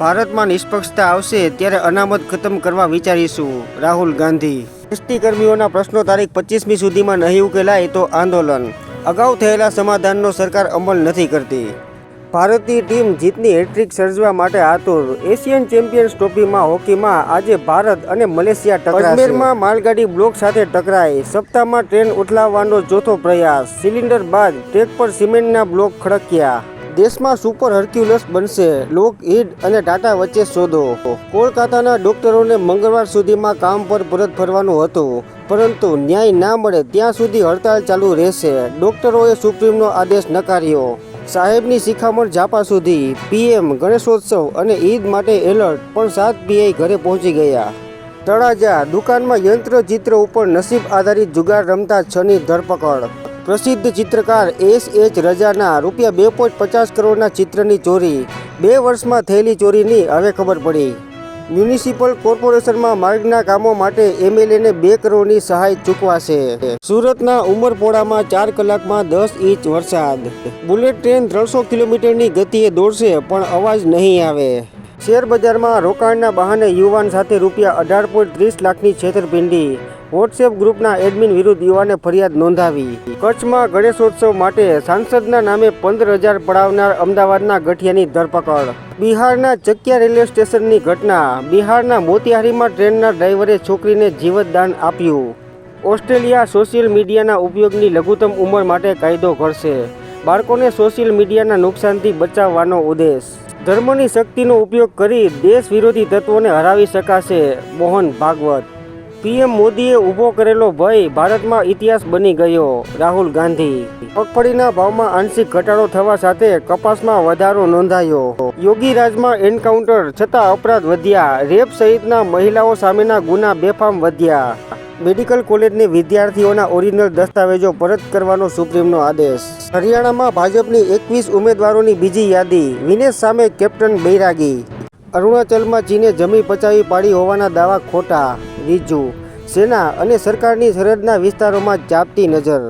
ભારતમાં નિષ્પક્ષતા આવશે ત્યારે અનામત ખતમ કરવા વિચારીશું, રાહુલ ગાંધી. એસટી કર્મીઓના પ્રશ્નો તારીખ પચીસમી સુધીમાં નહીં ઉકેલાય તો આંદોલન. અગાઉ થયેલા સમાધાનનો સરકાર અમલ નથી કરતી. ભારતીય ટીમ જીતની હેટ્રિક સર્જવા માટે આતુર. એશિયન ચેમ્પિયન્સ ટ્રોફીમાં હોકીમાં આજે ભારત અને મલેશિયા ટકરાશે. માલગાડી બ્લોક સાથે ટકરાઈ સપ્તાહમાં ટ્રેન ઉઠલાવવાનો ચોથો પ્રયાસ. સિલિન્ડર બાદ ટ્રેક પર સિમેન્ટના બ્લોક ખડક્યા. દેશમાં સુપર હર્ક્યુલસ બનશે. લોક ઈડ અને ટાટા વચ્ચે સોદો. કોલકાતાના ડોક્ટરોને મંગળવાર સુધીમાં કામ પર પરત ફરવાનું હતું. પરંતુ ન્યાય ના મળે ત્યાં સુધી હડતાળ ચાલુ રહેશે. ડોક્ટરોએ સુપ્રીમનો આદેશ નકાર્યો. સાહેબની શિખામણ જાપા સુધી. પીએમ, ગણેશોત્સવ અને ઈદ માટે એલર્ટ, પણ સાત પીઆઈ ઘરે પહોંચી ગયા. તળાજા, દુકાનમાં યંત્ર ચિત્ર ઉપર નસીબ આધારિત જુગાર રમતા છની ધરપકડ. પ્રસિદ્ધ ચિત્રકાર એસ એચ રજાના રૂપિયા બે પોઈન્ટ પચાસ કરોડના ચિત્રની ચોરી. બે વર્ષમાં થયેલી ચોરીની હવે ખબર પડી. મ્યુનિસિપલ કોર્પોરેશનમાં માર્ગના કામો માટે એમએલએને બે કરોડની સહાય ચૂકવાશે. સુરતના ઉમરપોડામાં ચાર કલાકમાં દસ ઇંચ વરસાદ. બુલેટ ટ્રેન ત્રણસો કિલોમીટરની ગતિએ દોડશે, પણ અવાજ નહીં આવે. શેર બજારમાં રોકાણના બહાને યુવાન સાથે રૂપિયા અઢાર પોઈન્ટ ત્રીસ લાખની છેતરપિંડી. વોટ્સએપ ગ્રુપના એડમિન વિરુદ્ધ યુવાને ફરિયાદ નોંધાવી. કચ્છમાં ગણેશોત્સવ માટે સાંસદના નામે પંદર હજાર પડાવનાર અમદાવાદના ગઠિયાની ધરપકડ. બિહારના ચકિયા રેલવે સ્ટેશનની ઘટના. બિહારના મોતિહારીમાં ટ્રેનના ડ્રાઈવરે છોકરીને જીવતદાન આપ્યું. ઓસ્ટ્રેલિયા સોશિયલ મીડિયાના ઉપયોગની લઘુત્તમ ઉંમર માટે કાયદો ઘડશે. બાળકોને સોશિયલ મીડિયાના નુકસાનથી બચાવવાનો ઉદ્દેશ. ધર્મની શક્તિનો ઉપયોગ કરી દેશ વિરોધી તત્વોને હરાવી શકાશે. મોહન ભાગવત. પીએમ મોદીએ ઊભો કરેલો ભય ભારતમાં ઇતિહાસ બની ગયો. રાહુલ ગાંધી. મગફળીના ભાવમાં આંશિક ઘટાડો થવા સાથે કપાસમાં વધારો નોંધાયો. યોગી રાજમાં એન્કાઉન્ટર છતાં અપરાધ વધ્યા. રેપ સહિતના મહિલાઓ સામેના ગુના બેફામ વધ્યા. મેડિકલ કોલેજની વિદ્યાર્થીઓના ઓરિજિનલ દસ્તાવેજો પરત કરવાનો સુપ્રીમનો આદેશ. હરિયાણામાં ભાજપની એકવીસ ઉમેદવારોની બીજી યાદી, વિનેશ સામે કેપ્ટન બૈરાગી. અરુણાચલમાં ચીને જમી પચાવી પાડી હોવાના દાવા ખોટા, રીજુ. સેના અને સરકારની સરહદના વિસ્તારોમાં ચાપતી નજર.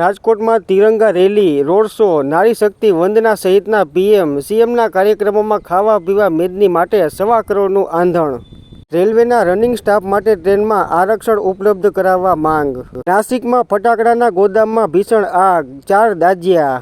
રાજકોટમાં તિરંગા રેલી, રોડ શો, નારી શક્તિ વંદના સહિતના પીએમ, સીએમના કાર્યક્રમોમાં ખાવા પીવા મેદની માટે સવા કરોડનું આંધણ. રેલવેના રનિંગ સ્ટાફ માટે ટ્રેનમાં આરક્ષણ ઉપલબ્ધ કરાવવા માંગ. નાસિકમાં ફટાકડાના ગોદામમાં ભીષણ આગ, ચાર દાજ્યા